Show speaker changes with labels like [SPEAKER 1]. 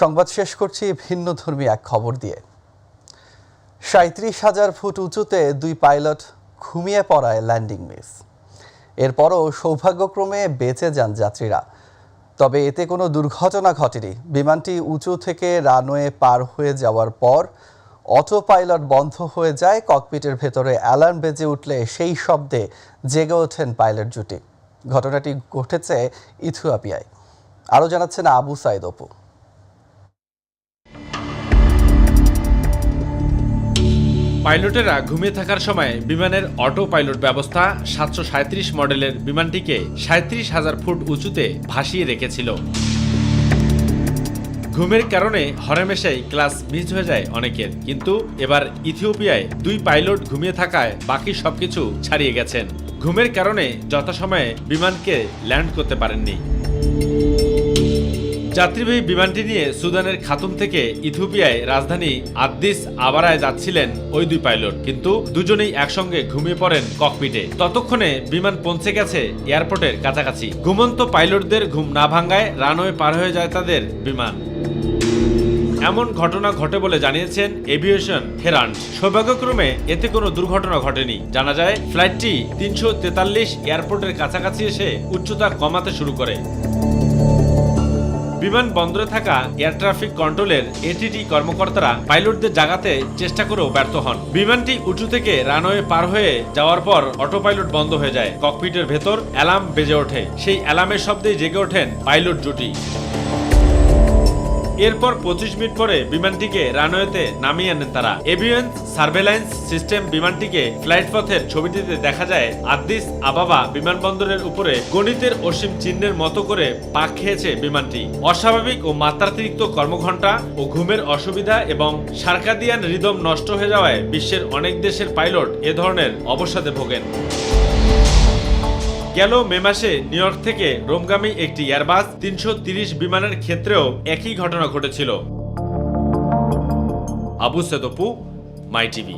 [SPEAKER 1] সংবাদ শেষ করছি ভিন্ন ধর্মী এক খবর দিয়ে। সাঁত্রিশ হাজার ফুট উঁচুতে দুই পাইলট ঘুমিয়ে পড়ায় ল্যান্ডিং মিস। এরপরও সৌভাগ্যক্রমে বেঁচে যান যাত্রীরা। তবে এতে কোনো দুর্ঘটনা ঘটেনি। বিমানটি উঁচু থেকে রানওয়ে পার হয়ে যাওয়ার পর অটো পাইলট বন্ধ হয়ে যায়। ককপিটের ভেতরে অ্যালার্ম বেজে উঠলে সেই শব্দে জেগে ওঠেন পাইলট জুটি। ঘটনাটি ঘটেছে ইথিওপিয়ায়। আরও জানাচ্ছেন আবু সাইদ অপু।
[SPEAKER 2] পাইলটেরা ঘুমিয়ে থাকার সময় বিমানের অটো পাইলট ব্যবস্থা সাতশো মডেলের বিমানটিকে সাঁত্রিশ হাজার ফুট উঁচুতে ভাসিয়ে রেখেছিল। ঘুমের কারণে হরেমেশাই ক্লাস মিস হয়ে যায় অনেকের। কিন্তু এবার ইথিওপিয়ায় দুই পাইলট ঘুমিয়ে থাকায় বাকি সবকিছু ছাড়িয়ে গেছেন। ঘুমের কারণে যথাসময়ে বিমানকে ল্যান্ড করতে পারেননি। যাত্রীবাহী বিমানটি নিয়ে সুদানের খাতুম থেকে ইথিওপিয়ায় রাজধানী আদ্দিস আবারায় যাচ্ছিলেন ওই দুই পাইলট। কিন্তু দুজনেই একসঙ্গে ঘুমিয়ে পড়েন ককপিটে। ততক্ষণে বিমান পৌঁছে গেছে এয়ারপোর্টের কাছাকাছি। ঘুমন্ত পাইলটদের ঘুম না ভাঙ্গায় রানওয়ে পার হয়ে যায় তাদের বিমান। এমন ঘটনা ঘটে বলে জানিয়েছেন এভিয়েশন হেরান্ড সৌভাগ্যক্রমে এতে কোনো দুর্ঘটনা ঘটেনি। জানা যায়, ফ্লাইটটি তিনশো তেতাল্লিশ এয়ারপোর্টের কাছাকাছি এসে উচ্চতা কমাতে শুরু করে। বিমান বন্দরে থাকা এয়ার ট্রাফিক কন্ট্রোলের এটিটি কর্মকর্তারা পাইলটদের জাগাতে চেষ্টা করেও ব্যর্থ হন। বিমানটি উঁচু থেকে রানওয়ে পার হয়ে যাওয়ার পর অটো পাইলট বন্ধ হয়ে যায়। ককপিটের ভেতর অ্যালার্ম বেজে ওঠে। সেই অ্যালার্মের শব্দেই জেগে ওঠেন পাইলট জুটি। এরপর পঁচিশ মিনিট পরে বিমানটিকে রানওয়েতে নামিয়ে আনেন তারা। এভিয়েন্স সার্ভেলান্স সিস্টেম বিমানটিকে ফ্লাইট পথের ছবিটিতে দেখা যায় আদ্দিস আবাবা বিমানবন্দরের উপরে গণিতের অসীম চিহ্নের মতো করে পাক খেয়েছে বিমানটি। অস্বাভাবিক ও মাত্রাতিরিক্ত কর্মঘণ্টা ও ঘুমের অসুবিধা এবং সার্কাদিয়ান রিদম নষ্ট হয়ে যাওয়ায় বিশ্বের অনেক দেশের পাইলট এ ধরনের অবসাদে ভোগেন। গেল মে মাসে নিউ ইয়র্ক থেকে রোমগামী একটি এয়ারবাস তিনশো বিমানের ক্ষেত্রেও একই ঘটনা ঘটেছিল। আবু সেদপু, মাই টিভি।